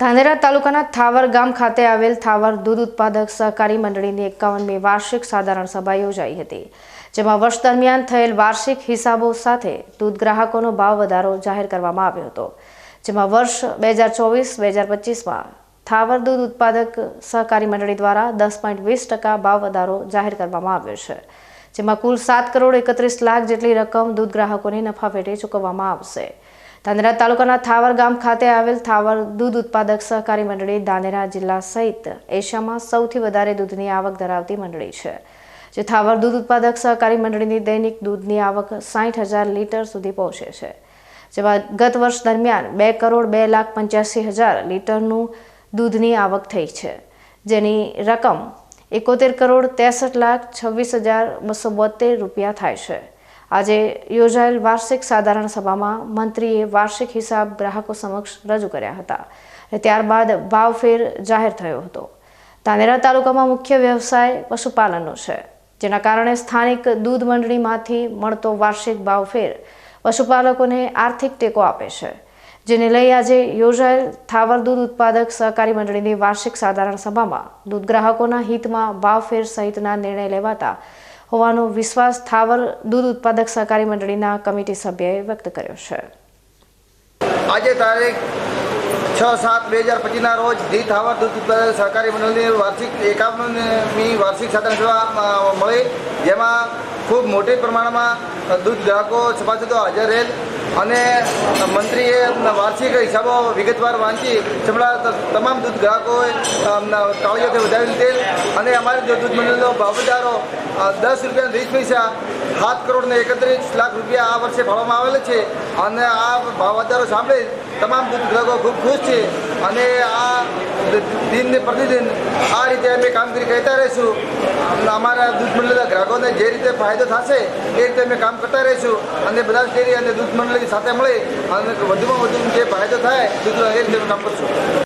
ધાનેરા તાલુકાના થાવર ગામ ખાતે આવેલ થાવર દૂધ ઉત્પાદક સહકારી મંડળીની એકાવનમી વાર્ષિક સાધારણ સભા યોજાઈ હતી, જેમાં વર્ષ દરમિયાન થયેલ વાર્ષિક હિસાબો સાથે દૂધ ગ્રાહકોનો ભાવ વધારો જાહેર કરવામાં આવ્યો હતો, જેમાં વર્ષ બે હજાર ચોવીસ, બે હજાર પચીસમાં થાવર દૂધ ઉત્પાદક સહકારી મંડળી દ્વારા દસ પોઈન્ટ વીસ ટકા ભાવ વધારો જાહેર કરવામાં આવ્યો છે, જેમાં કુલ સાત કરોડ એકત્રીસ લાખ જેટલી રકમ દૂધ ગ્રાહકોને નફા પેટે ચૂકવવામાં આવશે. ધાનેરા તાલુકાના થાવર ગામ ખાતે આવેલ થાવર દૂધ ઉત્પાદક સહકારી મંડળી ધાનેરા જિલ્લા સહિત એશિયામાં સૌથી વધારે દૂધની આવક ધરાવતી મંડળી છે, જે થાવર દૂધ ઉત્પાદક સહકારી મંડળીની દૈનિક દૂધની આવક સાઠ હજાર લીટર સુધી પહોંચે છે, જેમાં ગત વર્ષ દરમિયાન બે કરોડ બે લાખ પંચ્યાસી હજાર લીટરનું દૂધની આવક થઈ છે, જેની રકમ એકોતેર કરોડ ત્રેસઠ લાખ છવ્વીસ હજાર બસો બોતેર રૂપિયા થાય છે. આજે યોજાયેલ વાર્ષિક સાધારણ સભામાં મંત્રીએ વાર્ષિક હિસાબ ગ્રાહકો સમક્ષ રજૂ કર્યા હતા અને ત્યારબાદ ભાવફેર જાહેર થયો હતો. ધાનેરા તાલુકામાં મુખ્ય વ્યવસાય પશુપાલનનો છે, જેના કારણે સ્થાનિક દૂધ મંડળીમાંથી મળતો વાર્ષિક ભાવફેર પશુપાલકોને આર્થિક ટેકો આપે છે. જેને લઈ આજે યોજાયેલ થાવર દૂધ ઉત્પાદક સહકારી મંડળીની વાર્ષિક સાધારણ સભામાં દૂધ ગ્રાહકોના હિતમાં ભાવફેર સહિતના નિર્ણય લેવાતા હોવાનો વિશ્વાસ થાવર દૂધ ઉત્પાદક સહકારી મંડળીના કમિટી સભ્યએ વ્યક્ત કર્યો છે. આજે તારીખ છ સાત બે હજાર પચીસના રોજ ધી થાવર દૂધ ઉત્પાદક સહકારી મંડળની વાર્ષિક એકાવનમી વાર્ષિક સેવા અ, મળી. જેમાં ખૂબ મોટી પ્રમાણમાં દૂધ ગ્રાહકો સભાસદો હાજર રહેલ. અને મંત્રીએ વાર્ષિક હિસાબો વિગતવાર વાંચી સમડા તમામ દૂધ ગ્રાહકોએ તાળીઓથી વધાવી લીધેલ. અને અમારી જો દૂધ મંડળનો ભાવ વધારો દસ રૂપિયા વીસ પૈસા, સાત કરોડને એકત્રીસ લાખ રૂપિયા આ વર્ષે ફાળવવામાં આવેલ છે. અને આ ભાવ વધારો સાંભળી તમામ દૂધ ગ્રાહકો ખૂબ ખુશ છે. અને આ દિનને પ્રતિદિન આ રીતે અમે કામગીરી કરતા રહીશું. અમારા દૂધ મંડળના ગ્રાહકોને જે રીતે ફાયદો થશે, એ રીતે અમે કામ કરતા રહીશું. અને બધા ડેરી અને દૂધ મંડળની સાથે મળી અને વધુમાં વધુ જે ફાયદો થાય, એ રીતે અમે કામ કરશું.